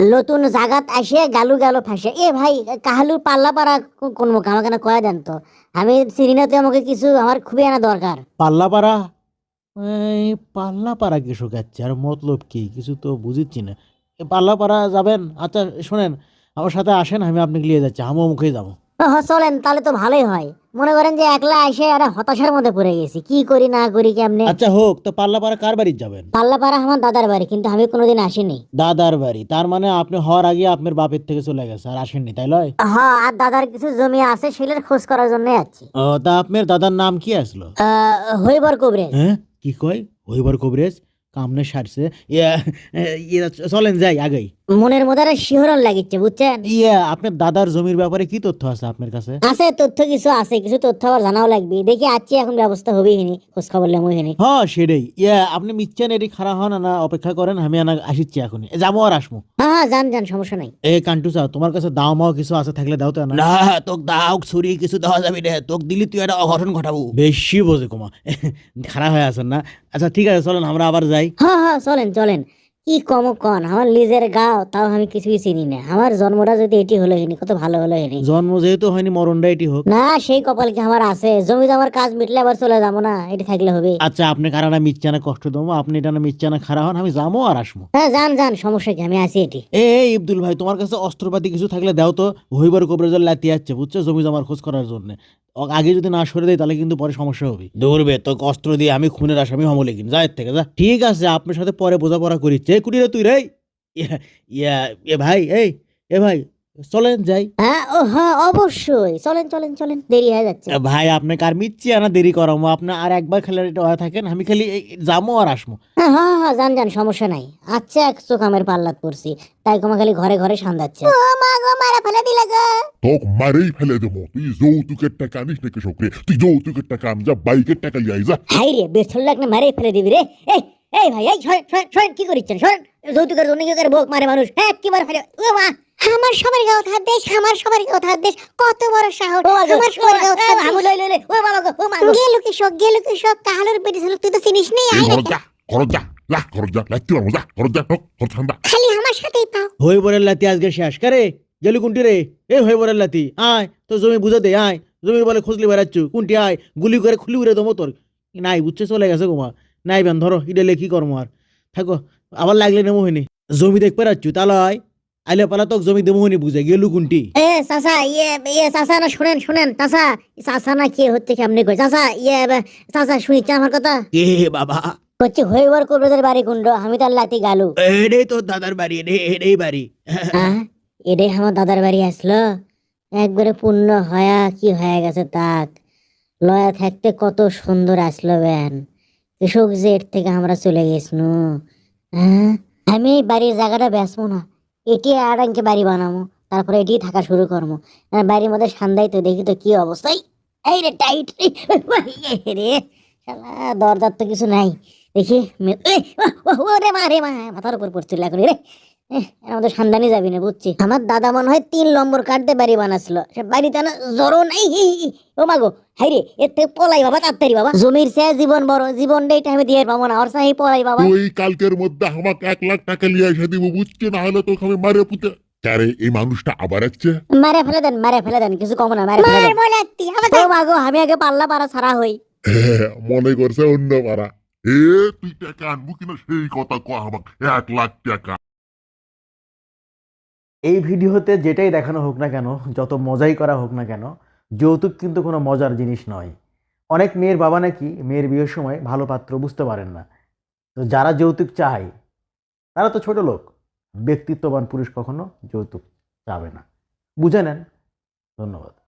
নতুন জাগাত আসে গালু গালু ফাঁসে। এ ভাই কাহালু পাল্লা পাড়া কোন মুখ আমাকে না কয়া দেন তো। আমি চিনি না তো আমাকে কিছু আমার খুবই আনা দরকার পাল্লা পাড়া এই পাল্লাপাড়া কি শোকাচ্ছে আর মতলব কি? কিছু তো বুঝিচ্ছি না। এ পাল্লাপাড়া যাবেন? আচ্ছা শোনেন আমার সাথে আসেন, আমি আপনাকে নিয়ে যাচ্ছি। আমি মুখেই যাব। হ, চলেন তাহলে তো ভালোই হয়। মনে করেন যে একলা এসে আর হতাশার মধ্যে পড়ে গেছি। কি করি না করি কেমনে? আচ্ছা হোক তো পাল্লাপাড়া কার বাড়ি যাবেন? পাল্লা পাড়া আমার দাদার বাড়ি কিন্তু আমি কোনোদিন আসিনি। দাদার বাড়ি। তার মানে আপনি হওয়ার আগে আপনার বাপের থেকে চলে গেছে আর আসেননি তাই লয়? হ্যাঁ আর দাদার কিছু জমি আছে সেগুলোর খোঁজ করার জন্য যাচ্ছি ও, তা আপনার দাদার নাম কি আসলো? আহ, হইবর কবরে হ্যাঁ কি কয়? হইবার কবরেজ? কামনে সারছে। ইয়া, ইয়া, চলেন যাই আগেই। মনের মধ্যে শিহরণ লাগিচ্ছে বুঝছেন? ইয়া আপনার দাদার জমির ব্যাপারে কি তথ্য আছে আপনার কাছে? আছে তথ্য কিছু আছে কিছু তথ্য আবার জানাও লাগবে। দেখি আছি এখন ব্যবস্থা হবেই হিনি খোঁজ খবর লেমই হিনি হ্যাঁ সেটাই। ইয়া আপনি মিচ্ছেন এটি খারাপ হন না অপেক্ষা করেন আমি আনা আসিচ্ছি এখনই। যাব আর আসমু। হ্যাঁ হ্যাঁ যান যান সমস্যা নাই। এ কান্টু চাও তোমার কাছে দাও মাও কিছু আছে থাকলে দাও তো না। না তোক দাও ছুরি কিছু দেওয়া যাবে রে তোক দিলি তুই একটা অঘটন ঘটাবো। বেশি বোঝে কুমা। খারাপ হয়ে আছেন না? আচ্ছা ঠিক আছে চলেন আমরা আবার যাই। হ্যাঁ হ্যাঁ চলেন চলেন। কি কম কন আমার নিজের গাও তাও আমি কিছুই চিনি না। আমার জন্মটা যদি এটি হলো হিনি কত ভালো হলো হিনি। জন্ম যেহেতু হয়নি মরণটা এটি হোক। না সেই কপাল কি আমার আছে? জমি তো আমার কাজ মিটলে আবার চলে যাব না এটি থাকলে হবে। আচ্ছা আপনি কারণ মিচ্ছানা কষ্ট দেবো আপনি এটা না মিচ্ছানা খারাপ হন আমি যাব আর আসব। হ্যাঁ যান যান সমস্যা কি? আমি আছি এটি। এ ইবদুল ভাই তোমার কাছে অস্ত্রপাতি কিছু থাকলে দাও তো হইবার কবরেজের লাতি যাচ্ছে বুঝছ? জমি জমার খোঁজ করার জন্য। আগে যদি না সরে দেয় তাহলে কিন্তু পরে সমস্যা হবে। দৌড়বে তো অস্ত্র দিয়ে আমি খুনের আসামি হমলে কিন্তু যায় থেকে যা। ঠিক আছে আপনার সাথে পরে বোঝাপড়া করি চে রে তুই রে ইয়া ইয়া এ ভাই এই এ ভাই। চলেন যাই। হ্যাঁ ও হ্যাঁ অবশ্যই। চলেন চলেন চলেন। দেরি হয়ে যাচ্ছে। ভাই আপনি কার মিচ্ছি আনা দেরি করামো? আপনি আর একবার খেলে এটা হয়ে থাকেন আমি খালি যাব আর আসব হ্যাঁ হ্যাঁ হ্যাঁ যান যান সমস্যা নাই। আচ্ছা এক চোখ আমের পাল্লাত পড়ছি। তাই তোমার খালি ঘরে ঘরে সান্দাচ্ছে ও মা গো মারা ফেলে দিলে গো। তোক মারেই ফেলে দেবো। তুই যৌতুকের টাকা আনিস নাকি শোকরে তুই যৌতুকের টাকা আন যা বাইকের টাকা লিয়ে আই যা। হাই রে বেথল লাগলে মারে ফেলে দিবি রে। এই এই ভাই এই শোন শোন শোন কি করিচ্ছেন? শোন যৌতুকের জন্য কি করে বোক মারে মানুষ? হ্যাঁ কি বার ফেলে ও মা আমার সবার গাও থার দেশ আমার সবার গাও থার দেশ কত বড় সাহস আমার সবার গাও দেশ। আমু লই লই ও বাবা গো ও মা গেলু কি শোক গেলু কি শোক কাহালোর পেটে ছিল তুই তো চিনিস নেই যা যা ঘর যা লাইতে পারব যা ঘর যা হোক ঠান্ডা খালি আমার সাথেই পাও। হই বরের লাতি আজকে শেষ কারে? গেলু কুন্টি রে এ হই বরের লাতি আয় তো জমি বুঝা দে আয় জমির বলে খুঁজলি বেড়াচ্ছু কুন্টি আয় গুলি করে খুলি উড়ে দমো তোর। নাই বুঝছে চলে গেছে গোমা নাই বেন ধরো ইডেলে কি করব আর থাকো আবার লাগলে নেমো হইনি জমি দেখতে পাচ্ছু তাহলে আয় আইলে পালা তোক জমি দেবো হইনি বুঝে গেলু কুন্টি? এ চাচা ইয়ে ইয়ে চাচা না শুনেন শুনেন চাচা চাচা না কি হচ্ছে কেমনি কই চাচা ইয়ে চাচা শুনিচ্ছেন আমার কথা? কে বাবা। হচ্ছে হইবার কবিদের বাড়ি কুণ্ড আমি তার লাতি গালু। এটাই তোর দাদার বাড়ি রে এটাই বাড়ি। হ্যাঁ এটাই আমার দাদার বাড়ি আসলো? একবারে পূর্ণ হয়া কি হয়ে গেছে তাক লয়া থাকতে কত সুন্দর আসলো ব্যান যে এর থেকে আমরা চলে গেছনু হ্যাঁ? আমি এই বাড়ির জায়গাটা বেচবো না। এটি আর আঙ্কে বাড়ি বানাবো, তারপরে এটি থাকা শুরু করব। বাড়ির মধ্যে সান্দাই তো, দেখি তো কি অবস্থায় এই রে, টাইট রে রে। দরদার তো কিছু নাই। দেখি মে- এ, ও, ও, ও রে মা রে মা মাথার উপর পড়ছিল এখন রে। আমাদের সন্ধানই যাবি না বুঝছি। আমার দাদা মনে হয় তিন নম্বর কাটতে বাড়ি বানাছিল সে বাড়িতে না জড়ো নাই। ও মাগো হাই রে এর থেকে পলাই বাবা তাড়াতাড়ি বাবা। জমির সে জীবন বড় জীবনটাই টাইমে দিয়ে পাবো না ওর সাহি পলাই বাবা। তুই কালকের মধ্যে আমাকে এক লাখ টাকা লিয়ে এসে দিব বুঝছে? না হলে তোকে আমি মারে পুঁতে। আরে এই মানুষটা আবার আসছে? মারে ফেলে দেন মারে ফেলে দেন কিছু কম না মারে ফেলে দেন। ও মাগো আমি আগে পাল্লা পারা ছাড়া হই। হ্যাঁ, মনে করছে অন্য পাড়া। এ, তুই টাকা কিনা সেই কথা ক আমাকে। এক লাখ টাকা। এই ভিডিওতে যেটাই দেখানো হোক না কেন, যত মজাই করা হোক না কেন, যৌতুক কিন্তু কোনো মজার জিনিস নয়। অনেক মেয়ের বাবা নাকি মেয়ের বিয়ের সময় ভালো পাত্র বুঝতে পারেন না। তো যারা যৌতুক চায়, তারা তো ছোট লোক। ব্যক্তিত্ববান পুরুষ কখনো যৌতুক চাবে না। বুঝে নেন। ধন্যবাদ।